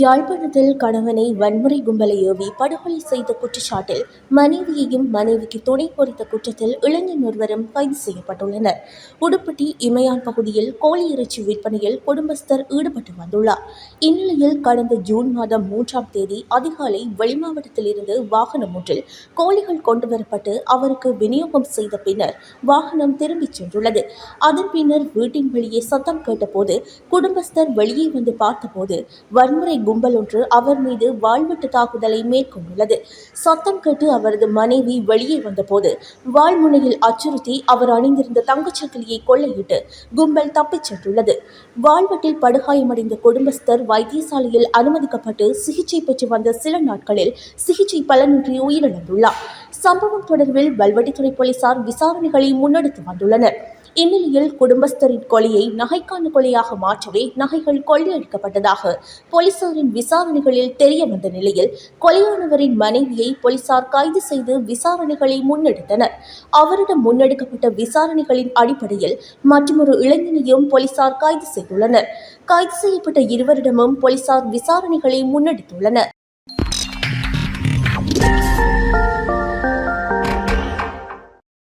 யாழ்ப்பாணத்தில் கணவனை வன்முறை கும்பலை ஏவி படுகொலை செய்த குற்றச்சாட்டில் மனைவியையும் மனைவிக்கு துணை பொறித்த குற்றத்தில் இளைஞன் ஒருவரும் கைது செய்யப்பட்டுள்ளனர். உடுப்பட்டி இமயான் பகுதியில் கோழி இறைச்சி விற்பனையில் குடும்பஸ்தர் ஈடுபட்டு வந்துள்ளார். இந்நிலையில் கடந்த ஜூன் மாதம் மூன்றாம் தேதி அதிகாலை வெளிமாவட்டத்திலிருந்து வாகனம் ஒன்றில் கோழிகள் கொண்டுவரப்பட்டு அவருக்கு விநியோகம் செய்த பின்னர் வாகனம் திரும்பிச் சென்றுள்ளது. அதன் பின்னர் வீட்டின் வெளியே சத்தம் கேட்டபோது குடும்பஸ்தர் வெளியே வந்து பார்த்தபோது வன்முறை கும்பல் ஒன்று அவர் மீது வாழ்வெட்டு தாக்குதலை மேற்கொண்டுள்ளது. சத்தம் கேட்டு அவரது மனைவி வெளியே வந்தபோது வாழ்முனையில் அச்சுறுத்தி அவர் அணிந்திருந்த தங்கச்சக்கிலியை கொள்ளையிட்டு கும்பல் தப்பிச் சென்றுள்ளது. வாழ்வெட்டில் படுகாயமடைந்த குடும்பஸ்தர் வைத்தியசாலையில் அனுமதிக்கப்பட்டு சிகிச்சை பெற்று வந்த சில நாட்களில் சிகிச்சை பலனின்றி உயிரிழந்துள்ளார். சம்பவம் தொடர்பில் வல்வடித்துறை போலீசார் விசாரணைகளை முன்னெடுத்து வந்துள்ளனர். இந்நிலையில் குடும்பஸ்தரின் கொலையை நகைக்கான கொலையாக மாற்றவே நகைகள் கொள்ளையடிக்கப்பட்டதாக போலீசாரின் விசாரணைகளில் தெரிய வந்த நிலையில் கொலையானவரின் மனைவியை போலீசார் கைது செய்து விசாரணைகளை முன்னெடுத்தனர். அவரிடம் முன்னெடுக்கப்பட்ட விசாரணைகளின் அடிப்படையில் மற்றொரு இளைஞனையும் போலீசார் கைது செய்துள்ளனர். கைது செய்யப்பட்ட இருவரிடமும் போலீசார் விசாரணைகளை முன்னெடுத்துள்ளனர்.